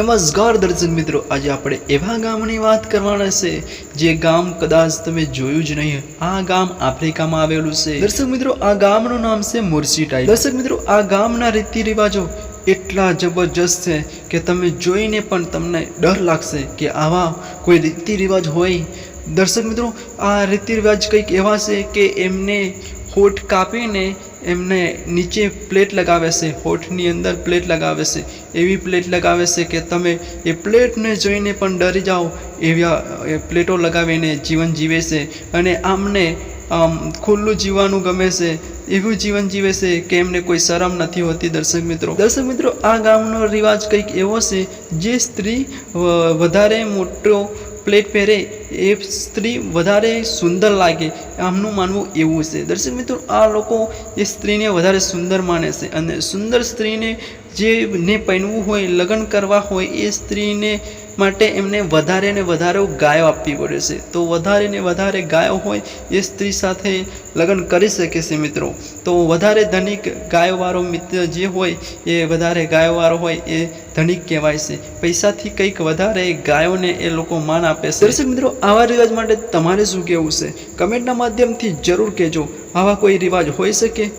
નમસ્કાર દર્શક મિત્રો, આજે આપણે એવા ગામની વાત કરવાના છે, જે ગામ કદાચ તમે જોયું જ નહીં, આ ગામ આફ્રિકામાં આવેલું છે. દર્શક મિત્રો, આ ગામનું નામ છે મુર્સીટાઈ દર્શક મિત્રો, આ ગામના રીતિ રિવાજો એટલા જબરજસ્ત છે કે તમે જોઈને પણ તમને ડર લાગશે કે આવા કોઈ રીતિ રિવાજ હોય. દર્શક મિત્રો, આ રીતિ રિવાજ કંઈક એવા છે કે એમને હોઠ કાપીને એમને નીચે પ્લેટ લગાવે છે, હોઠની અંદર પ્લેટ લગાવે છે, એવી પ્લેટ લગાવે છે કે તમે એ પ્લેટને જોઈને પણ ડરી જાઓ એવા પ્લેટો લગાવીને જીવન જીવે છે. અને આમને, આમ, ખુલ્લું જીવવાનું ગમે છે, એવું જીવન જીવે છે કે એમને કોઈ શરમ નથી હોતી દર્શક મિત્રો. દર્શક મિત્રો, આ ગામનો રિવાજ કંઈક એવો છે, જે સ્ત્રી વધારે મોટો પ્લેટ પહેરે એ સ્ત્રી વધારે સુંદર લાગે, આમનું માનવું એવું છે. દર્શક મિત્રો, આ લોકો એ સ્ત્રીને વધારે સુંદર માને છે અને સુંદર સ્ત્રીને જે ને પહેરવું હોય, લગ્ન કરવા હોય, એ સ્ત્રીને માટે એમને વધારે ને વધારે ગાયો આપવી પડે છે. તો વધારે ને વધારે ગાયો હોય એ સ્ત્રી સાથે લગ્ન કરી શકે છે મિત્રો. તો વધારે ધનિક ગાયોવાળો મિત્ર જે હોય એ વધારે ગાયોવાળો હોય એ ધનિક કહેવાય છે. પૈસાથી કંઈક વધારે ગાયોને એ લોકો માન આપે છે. દર્શક મિત્રો, આવા રિવાજ માટે તમારે શું કહેવું છે? કમેન્ટના માધ્યમથી જરૂર કહેજો. આવા કોઈ રિવાજ હોઈ શકે?